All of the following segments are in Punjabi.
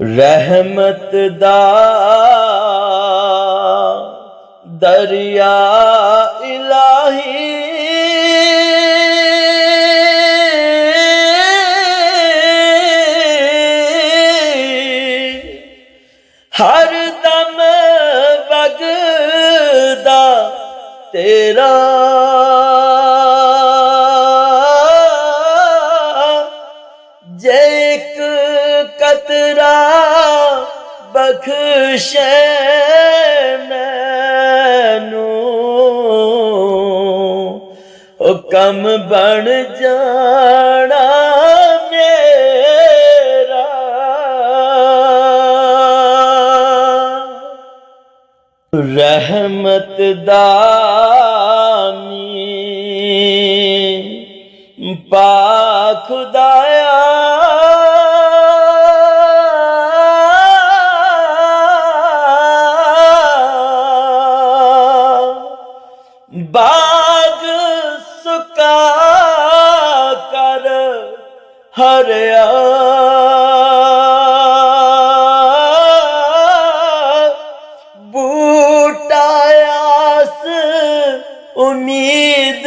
ਰਹਿਮਤ ਦਾ ਦਰਿਆ ਇਲਾਹੀ ਇੱਕ ਕਤਰਾ ਬਖਸ਼ੇ ਮੈਨੂੰ। ਉਹ ਕਮ ਬਣ ਜਾਣਾ ਮੇਰਾ। ਰਹਿਮਤ ਦਾ ਹਰਿਆ। ਬੂਟਾ ਉਮੀਦ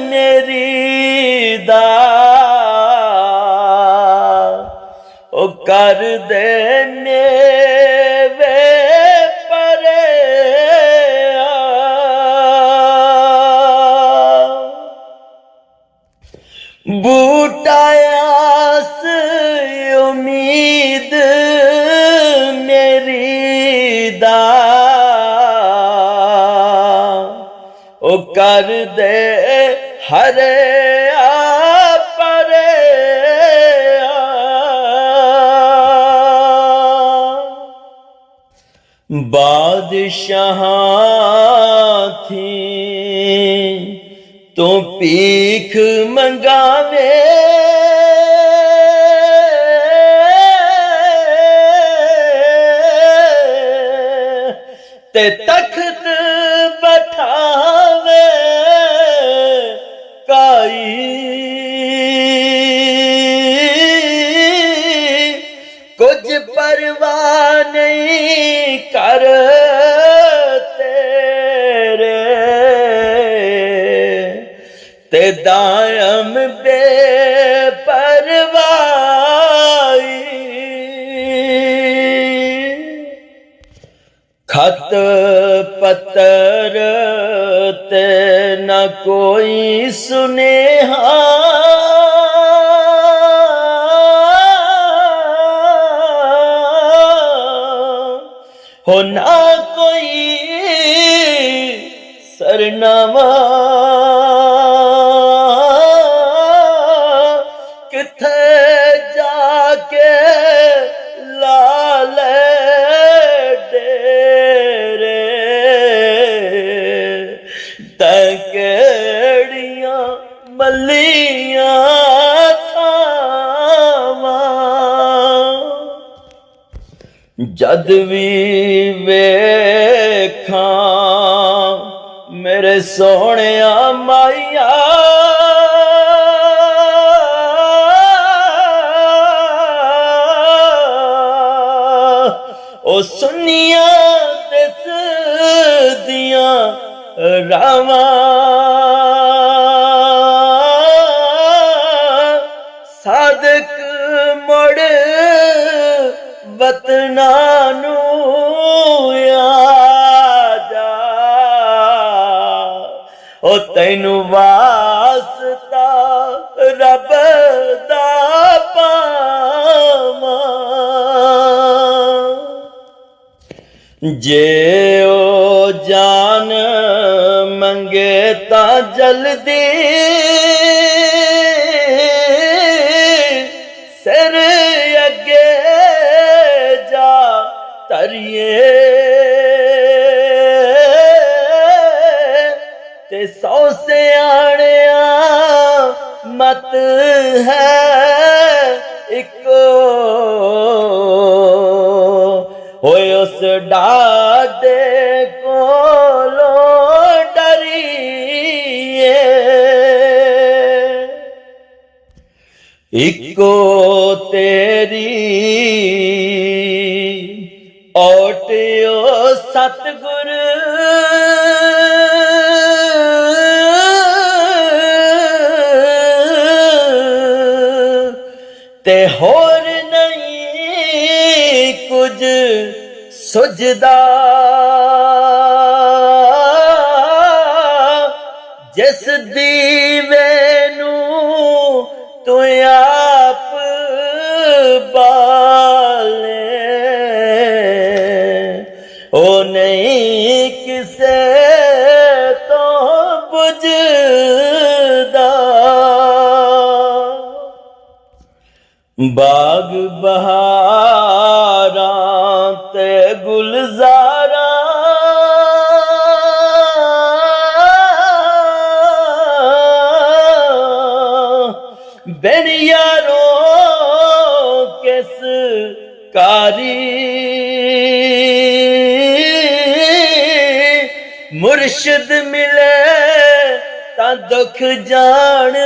ਮੇਰੀ ਦਾ। ਉਹ ਕਰ ਦੇ ਮੇਵੇ ਕਰ ਦੇ ਹਰੇ ਆ ਪਰੇ ਬਾਦਸ਼ਾਹ ਥੀ ਤੂੰ ਭੀਖ ਮੰਗਾ ਪਰਵਾਹ ਨਹੀਂ ਕਰ ਤੇਰੇ। ਤੇ ਦਾਇਮ ਬੇ ਪਰਵਾਹੀ ਖਤ ਪੱਤਰ ਤੇ ਨਾ ਕੋਈ ਸੁਨੇਹਾ ਹੋ ਨਾ ਕੋਈ ਸਰਨਾਮਾ ਜਦ ਵੀ ਵੇਖਾਂ ਮੇਰੇ ਸੋਹਣਿਆ ਮਾਇਆ ਉਹ ਸੁਨੀਆਂ ਦਿਸਦੀਆਂ ਰਾਵਾਂ। ਵਤਨਾ ਨੂੰ ਆ। ਜਾ ਤੈਨੂੰ ਵਾਸਤਾ ਰੱਬ ਦਾ ਪਾਵਾਂ। ਜੇ ਉਹ ਜਾਨ ਮੰਗੇ ਤਾਂ ਜਲਦੀ ਮਤ ਹੈ ਇੱਕੋ ਹੋਏ ਉਸ ਡਾਡੇ ਕੋਲੋਂ ਡਰੀਏ ਇੱਕੋ ਤੇ ਹੋਰ ਨਹੀਂ ਕੁਝ ਸੁਝਦਾ। ਜਿਸ ਦੀਵੇ ਨੂੰ ਤੂੰ ਆਪ ਬਾ ਬਾਗ ਬਹਾਰਾਂ ਤੇ ਗੁਲਜ਼ਾਰਾਂ ਬਿਨ ਕਿਸ ਕਾਰੀ ਮੁਰਸ਼ਿਦ ਮਿਲੇ ਤਾਂ ਦੁੱਖ ਜਾਣ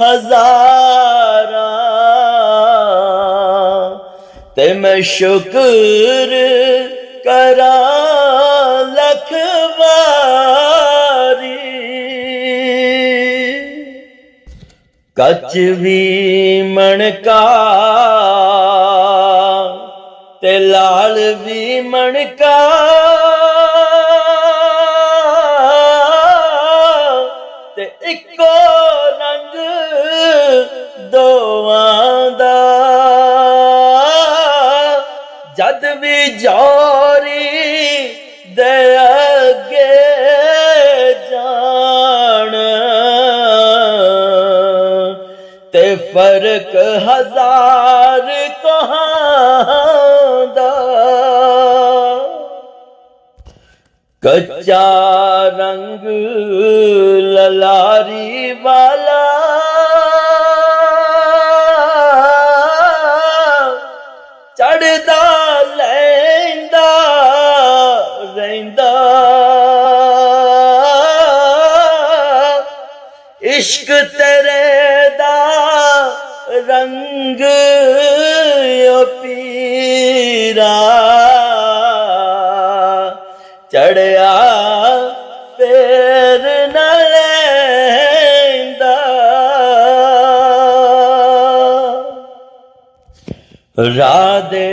ਹਜ਼ਾਰ ਸ਼ੁਕਰ ਕਰਾਂ ਲਖ ਵਾਰੀ। ਕੱਚ ਵੀ ਮਣਕਾ ਤੇ ਲਾਲ ਵੀ ਮਣਕਾ। ਤੇ ਇੱਕੋ ਜਾਰੀ ਦੇ ਅੱਗੇ ਜਾਣ। ਤੇ ਫ਼ਰਕ ਹਜ਼ਾਰ ਕਹਾਂ ਦਾ। ਕੱਚਾ ਰੰਗ ਲਲਾਰੀ ਵਾਲਾ ਇਸ਼ਕ ਤੇਰੇ ਦਾ ਰੰਗ ਓ ਪੀਰਾ। ਚੜਿਆ ਫੇਰ ਨਾ ਲੈਂਦਾ। ਰਾਧੇ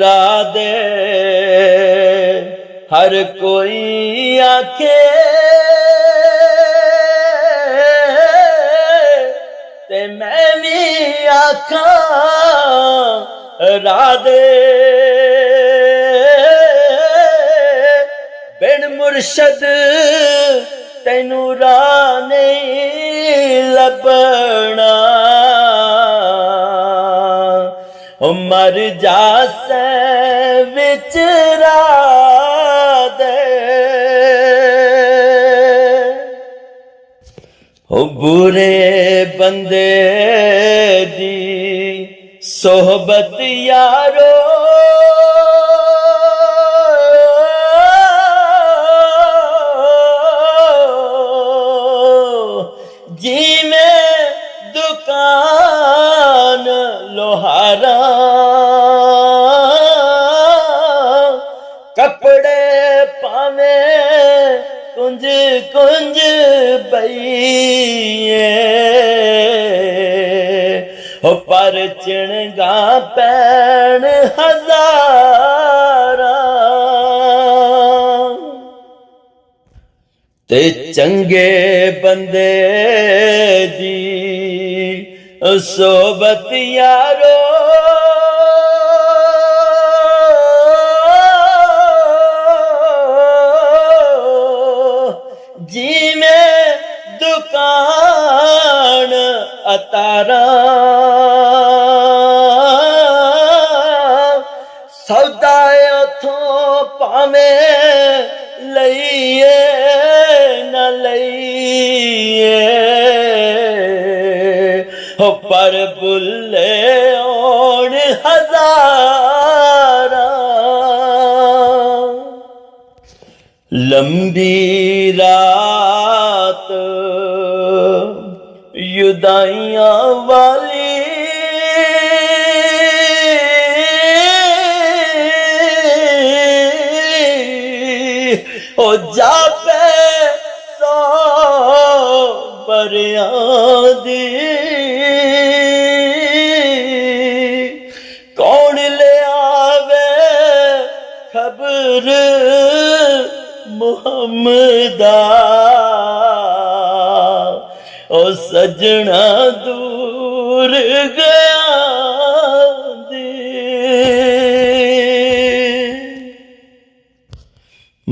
ਰਾਧੇ, ਹਰ ਕੋਈ ਆਖੇ ਆਖਾਂ ਰਾਧੇ। ਬਿਨ ਮੁਰਸ਼ਦ ਤੈਨੂੰ ਰਾਹ ਨਹੀਂ ਲੱਭਣਾ। ਉਹ ਮਰ ਜਾਸੈ ਬੁਰੇ ਬੰਦੇ ਦੀ ਸੋਹਬਤ ਯਾਰੋ ਪੈਣ ਹਜ਼ਾਰਾਂ। ਤੇ ਚੰਗੇ ਬੰਦੇ ਦੀ ਸੋਬਤ ਯਾਰੋ ਸੌਦਾ ਉਥੋਂ ਭਾਵੇਂ ਲਈਏ ਨਾ ਲਈਏ। ਹੋ ਪਰ ਬੁੱਲੇ ਓਣ ਹਜ਼ਾਰਾਂ। ਲੰਬੀ ਰਾਤ ਯੁਦਾਈਆਂ ਵਾਲੀ ਹੋ ਜਾਪੇ ਸੋ ਬਰਿਆਂ ਕੌਣ ਲਿਆਵੇ ਖਬਰ ਮੁਹੰਮਦਾ ਉਹ ਸਜਣਾ ਦੂਰ ਗਿਆ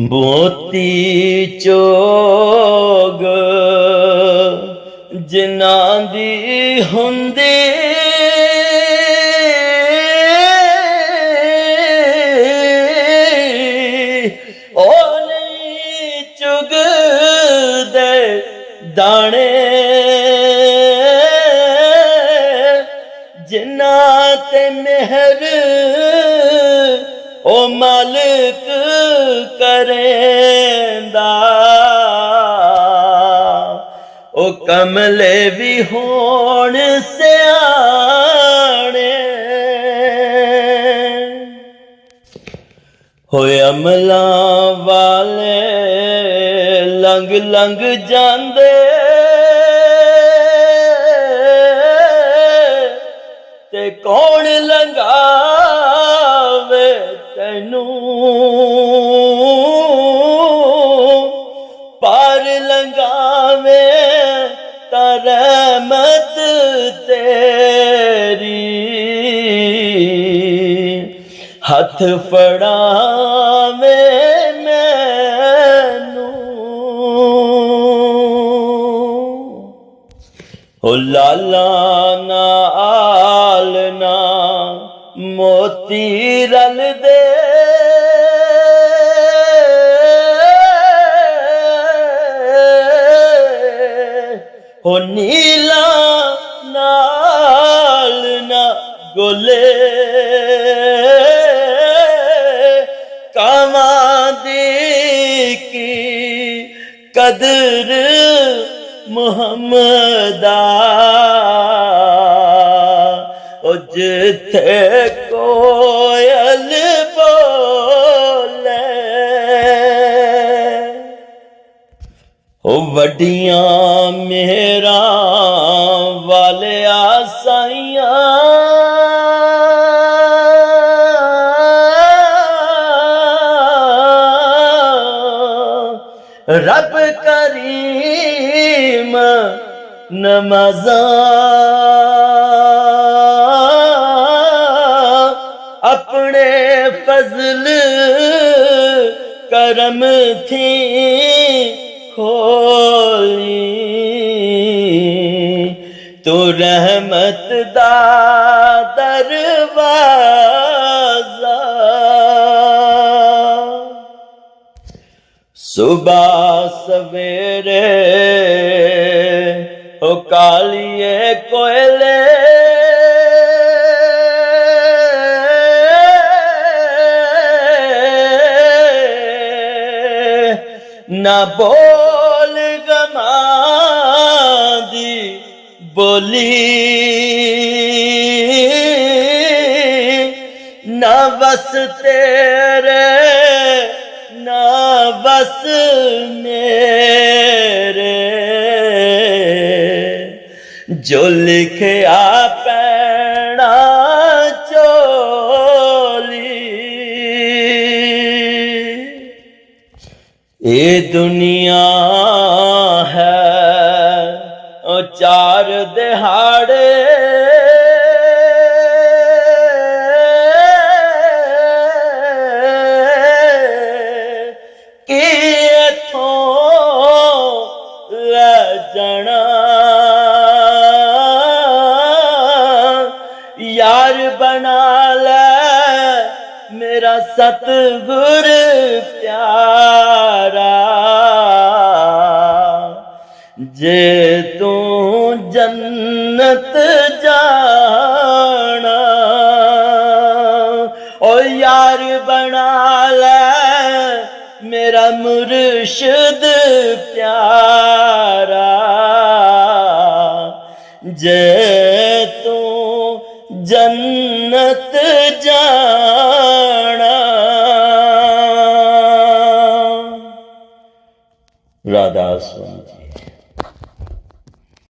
ਮੋਤੀ ਚੋਗ ਜਿਨ੍ਹਾਂ ਦੀ ਹੁੰਦੀ ਉਹ ਨਹੀਂ ਚੁਗਦੇ ਦਾਣੇ ਜਿਨ੍ਹਾਂ ਤੇ ਮਿਹਰ ਉਹ ਮਾਲਕ ਕਰੇਂਦਾ। ਉਹ ਕਮਲੇ ਵੀ ਹੋਣ ਸਿਆਣੇ। ਹੋਏ ਅਮਲਾਂ ਵਾਲੇ ਲੰਗ ਲੰਗ ਜਾਂਦੇ। ਤੇ ਕੌਣ ਲੰਗਾਵੇ ਹੱਥ ਫੜਾਵੇ ਮੈਨੂੰ। ਹੋ ਲਾਲਾ ਨਾਲ ਨਾ ਮੋਤੀ ਰਲਦੇ ਹੋ قدر مهمدا جٿي ڪوئل بو لڏيان ميرا والي آس ਵਾਲਿਆ ਸਾਈਆਂ ਰੱਬ ਨਮਾਜ਼ਾਂ ਆਪਣੇ ਫਜ਼ਲ ਕਰਮ ਥੀ ਖੋਲੀ ਤੂੰ ਰਹਿਮਤ ਦਾ ਸੁਬਾ ਸਵੇਰੇ ਹੋ ਕਾਲੀਏ ਕੋਇਲੇ ਨਾ ਬੋਲ ਗਮਾ ਦੀ ਬੋਲੀ ਨਾ ਵਸ ਤੇਰੇ ਨਾ ਬਸ ਮੇਰੇ ਜੋ ਲਿਖਿਆ ਪੈਣਾ ਚੋਲੀ ਸਤਿਗੁਰ ਪਿਆਰਾ ਜੇ ਤੂੰ ਜੰਨਤ ਜਾਣਾ ਓ ਯਾਰ ਬਣਾ ਲੈ ਮੇਰਾ ਮੁਰਸ਼ਿਦ ਪਿਆਰਾ ਜੇ